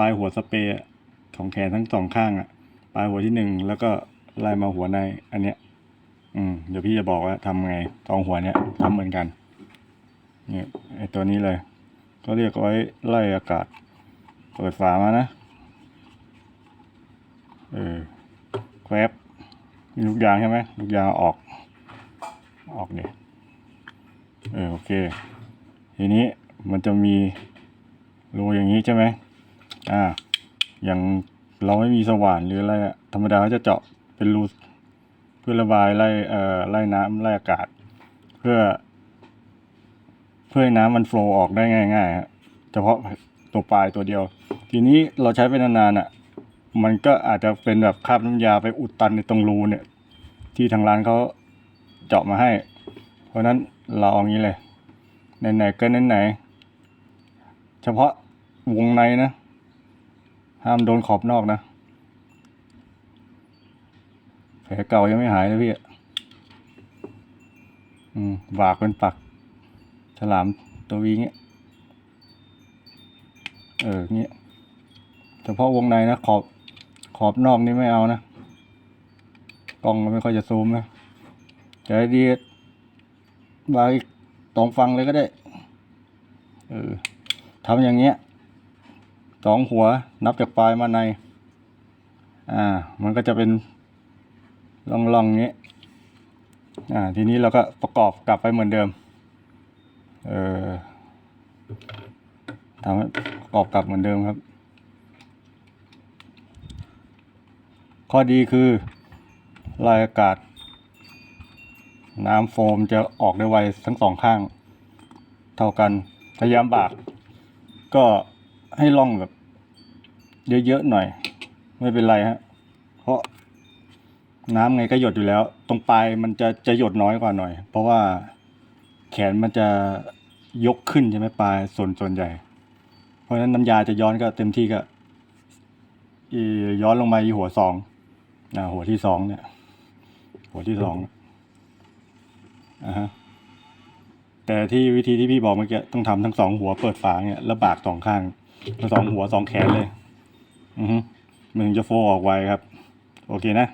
ปลายหัวสเปรย์ของแขนทั้งสองข้างอะปลายหัวที่หนึ่งแล้วก็ไล่มาหัวในอันเนี้ย อืมเดี๋ยวพี่จะบอกว่าทำไงสองหัวเนี้ยทำเหมือนกันเนี่ยไอตัวนี้เลยเขาเรียกไว้ไล่อากาศ เปิดฝามานะ เออแควบมีลูกยางใช่ไหมลูกยางอออก ออกเนี่ยเออโอเค ทีนี้มันจะมีรูอย่างนี้ใช่ไหม อ่า อย่างเราไม่มีสว่านหรืออะไรอะธรรมดาเขาจะเจาะเป็นรูเพื่อระบายไล่เอ่อไล่น้ำไล่อากาศ เพื่อ เพื่อให้น้ำมันโฟล์ออกได้ง่ายๆฮะเฉพาะตัวปลายตัวเดียว ทีนี้เราใช้ไปนานๆอะ มันก็อาจจะเป็นแบบคราบน้ำยาไปอุดตันในตรงรูเนี่ย ที่ทางร้านเขาเจาะมาให้ เพราะฉะนั้นเราเอางี้เลยไหนๆก็ไหนๆเฉพาะวงในนะ ห้ามโดนขอบนอกนะ แผลเก่ายังไม่หายเลยพี่อะอืมบากเป็นปัก ฉลามตัววีเงี้ย เออเงี้ยเฉพาะวงในนะ ขอบ ขอบนอกนี่ไม่เอานะ กล้องก็ไม่ค่อยจะซูมนะจะดีบายตรงฟังเลยก็ได้ เออทำอย่างเงี้ย สองหัวนับจากปลายมาใน อ่า มันก็จะเป็นลองๆอย่างเงี้ยอ่า ทีนี้เราก็ประกอบกลับไปเหมือนเดิม เออทำให้ประกอบกลับเหมือนเดิมครับ ข้อดีคือลายอากาศ น้ำโฟมจะออกได้ไวทั้งสองข้าง เท่ากันพยายามบากก็ ให้ล่องแบบ เยอะๆหน่อย ไม่เป็นไรฮะ เพราะน้ำไงก็หยดอยู่แล้ว ตรงปลายมันจะจะหยดน้อยกว่าหน่อย เพราะว่าแขนมันจะยกขึ้นใช่ไหมปลายส่วนส่วนใหญ่ เพราะฉะนั้นน้ำยาจะย้อนก็เต็มที่ก็ย้อนลงมาอีหัวสองอ่าหัวที่สองเนี่ย หัวที่สองอ่าฮะแต่ที่วิธีที่พี่บอกเมื่อกี้ต้องทำทั้งสองหัวเปิดฝาเนี่ยแล้วบากสองข้าง สองหัวสองแขนเลย อือฮึมันถึงจะโฟออกไวครับ โอเคนะ